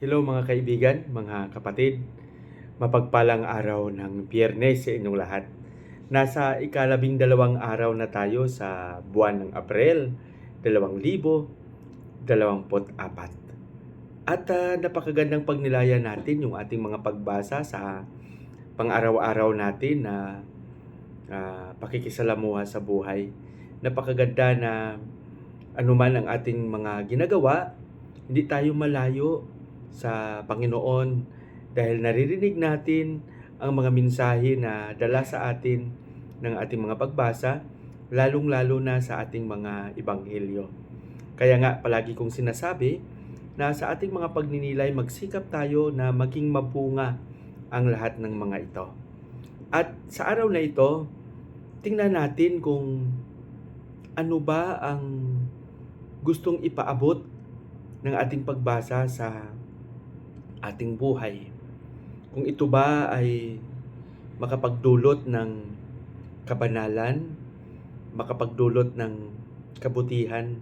Hello mga kaibigan, mga kapatid. Mapagpalang araw ng biyernes sa inyong lahat. Nasa ikalabing dalawang araw na tayo sa buwan ng Abril, 2024. At ah, napakagandang pagnilaya natin yung ating mga pagbasa sa pang-araw-araw natin na ah, pakikisalamuha sa buhay. Napakaganda na anuman ang ating mga ginagawa, hindi tayo malayo sa Panginoon dahil naririnig natin ang mga mensahe na dala sa atin ng ating mga pagbasa, lalong-lalo na sa ating mga ebanghelyo. Kaya nga palagi kong sinasabi na sa ating mga pagninilay magsikap tayo na maging mapunga ang lahat ng mga ito. At sa araw na ito, tingnan natin kung ano ba ang gustong ipaabot ng ating pagbasa sa ating buhay. Kung ito ba ay makapagdulot ng kabanalan, makapagdulot ng kabutihan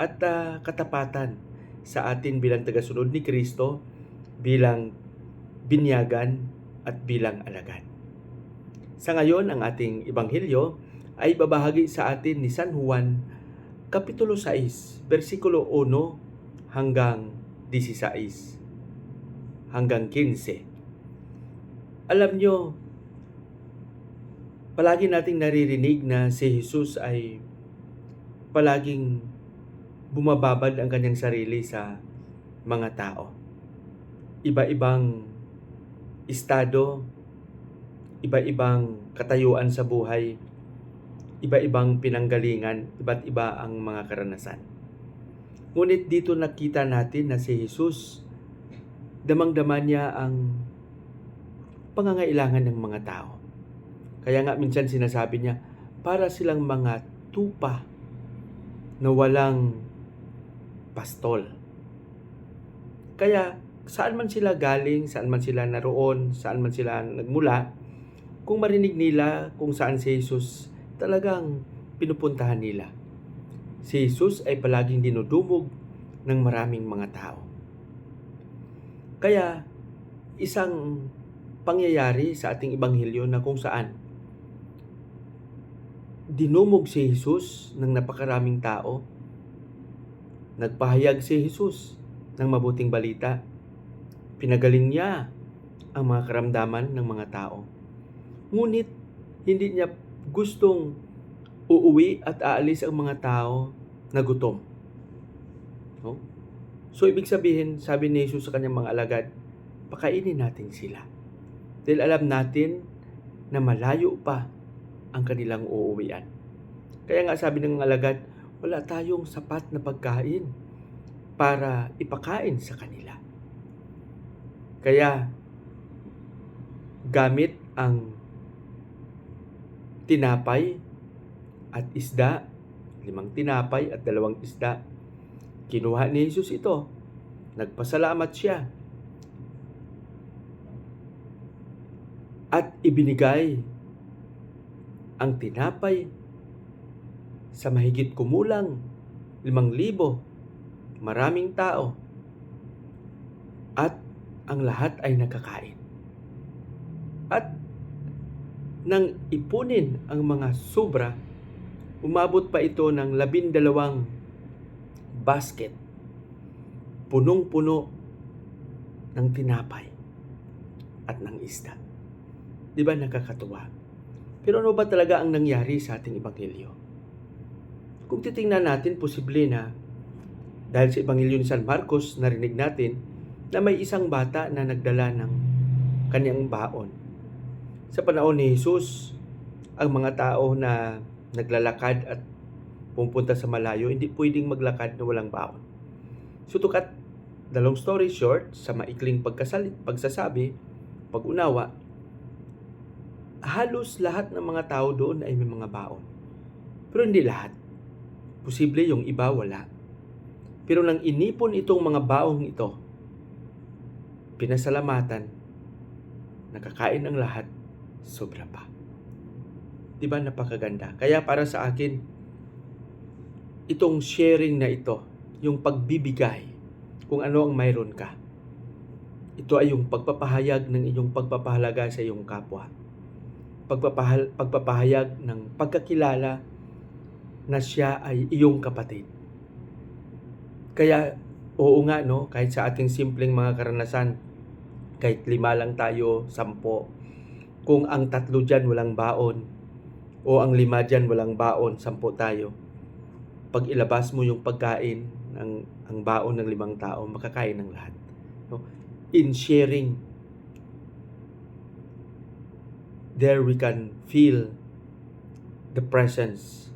at ah, katapatan sa atin bilang tagasunod ni Kristo, bilang binyagan at bilang alagad. Sa ngayon, ang ating ebanghelyo ay babahagi sa atin ni San Juan Kapitulo 6, versikulo 1 hanggang 16 hanggang 15. Alam nyo, palagi nating naririnig na si Jesus ay palaging bumababad ang kanyang sarili sa mga tao. Iba-ibang estado, iba-ibang katayuan sa buhay, iba-ibang pinanggalingan, iba't iba ang mga karanasan. Ngunit dito nakita natin na si Jesus, damang-dama niya ang pangangailangan ng mga tao. Kaya nga minsan sinasabi niya, para silang mga tupa na walang pastol. Kaya saan man sila galing, saan man sila naroon, saan man sila nagmula, kung marinig nila kung saan si Jesus talagang pinupuntahan nila. Si Jesus ay palaging dinudumog ng maraming mga tao. Kaya isang pangyayari sa ating ebanghelyo na kung saan dinumog si Jesus ng napakaraming tao. Nagpahayag si Jesus ng mabuting balita. Pinagaling niya ang mga karamdaman ng mga tao. Ngunit hindi niya gustong uuwi at aalis ang mga tao na gutom. No? So, ibig sabihin, sabi ni Jesus sa kanyang mga alagad, pakainin natin sila. Dahil alam natin na malayo pa ang kanilang uuwian. Kaya nga sabi ng alagad, wala tayong sapat na pagkain para ipakain sa kanila. Kaya, gamit ang tinapay at isda, limang tinapay at dalawang isda, kinuha ni Jesus ito. Nagpasalamat siya. At ibinigay ang tinapay sa mahigit kumulang limang libo, maraming tao. At ang lahat ay nakakain. At nang ipunin ang mga sobra, umabot pa ito ng labindalawang basket. Punong-puno ng tinapay at ng isda. Di ba nakakatuwa? Pero ano ba talaga ang nangyari sa ating ebanghelyo? Kung titingnan natin, posible na dahil sa ebanghelyo ni San Marcos, narinig natin na may isang bata na nagdala ng kanyang baon. Sa panahon ni Jesus, ang mga tao na naglalakad at pupunta sa malayo, hindi pwedeng maglakad na walang baon. So to cut the long story short, sa maikling pagkasalit, pagsasabi, pag-unawa, halos lahat ng mga tao doon ay may mga baon. Pero hindi lahat. Posible yung iba wala. Pero nang inipon itong mga baong ito, pinasalamatan, nakakain ang lahat, sobra pa. Di ba napakaganda? Kaya para sa akin, itong sharing na ito, yung pagbibigay, kung ano ang mayroon ka, Ito ay yung pagpapahayag ng inyong pagpapahalaga sa iyong kapwa. Pagpapahal, pagpapahayag ng pagkakilala na siya ay iyong kapatid. Kaya, oo nga, no? Kahit sa ating simpleng mga karanasan, kahit lima lang tayo, sampo, kung ang tatlo dyan walang baon, o ang lima dyan walang baon, sampo tayo, pag ilabas mo yung pagkain, ng, ang baon ng limang tao, makakain ng lahat. No? In sharing, there we can feel the presence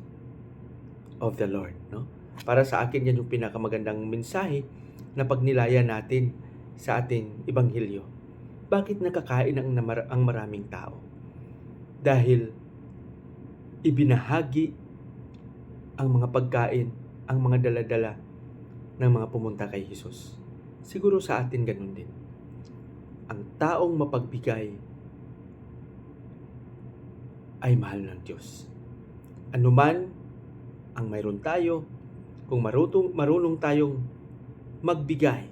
of the Lord. No? Para sa akin, yan yung pinakamagandang mensahe na pagnilaya natin sa ating Ibanghilyo. Bakit nakakain ang, ang maraming tao? Dahil ibinahagi ang mga pagkain, ang mga daladala ng mga pumunta kay Jesus. Siguro sa atin ganun din. Ang taong mapagbigay ay mahal ng Diyos. Anuman ang mayroon tayo, kung marunong, marunong tayong magbigay,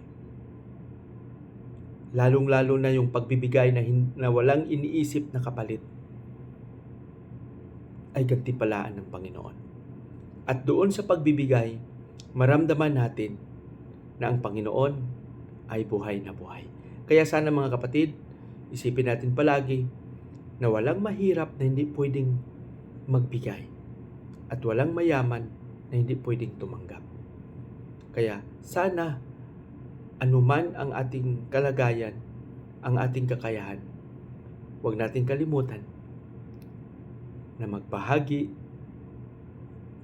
lalong-lalo na yung pagbibigay na, hin- na walang iniisip na kapalit, ay gantipalaan ng Panginoon. At doon sa pagbibigay, maramdaman natin na ang Panginoon ay buhay na buhay. Kaya sana mga kapatid, isipin natin palagi na walang mahirap na hindi pwedeng magbigay at walang mayaman na hindi pwedeng tumanggap. Kaya sana anuman ang ating kalagayan, ang ating kakayahan, huwag natin kalimutan na magbahagi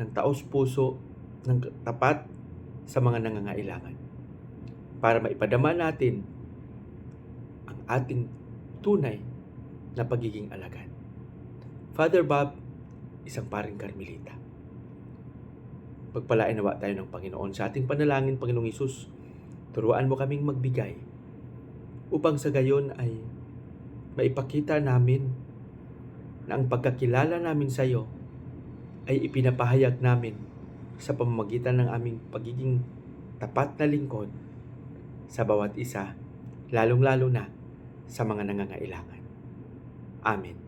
ng taos puso ng tapat sa mga nangangailangan para maipadama natin ang ating tunay na pagiging alagad. Father Bob, isang paring Karmelita. Pagpalain nawa tayo ng Panginoon sa ating panalangin, Panginoong Isus. Turuan mo kaming magbigay upang sa gayon ay maipakita namin na ang pagkakilala namin sa iyo ay ipinapahayag namin sa pamamagitan ng aming pagiging tapat na lingkod sa bawat isa, lalong-lalo na sa mga nangangailangan. Amen.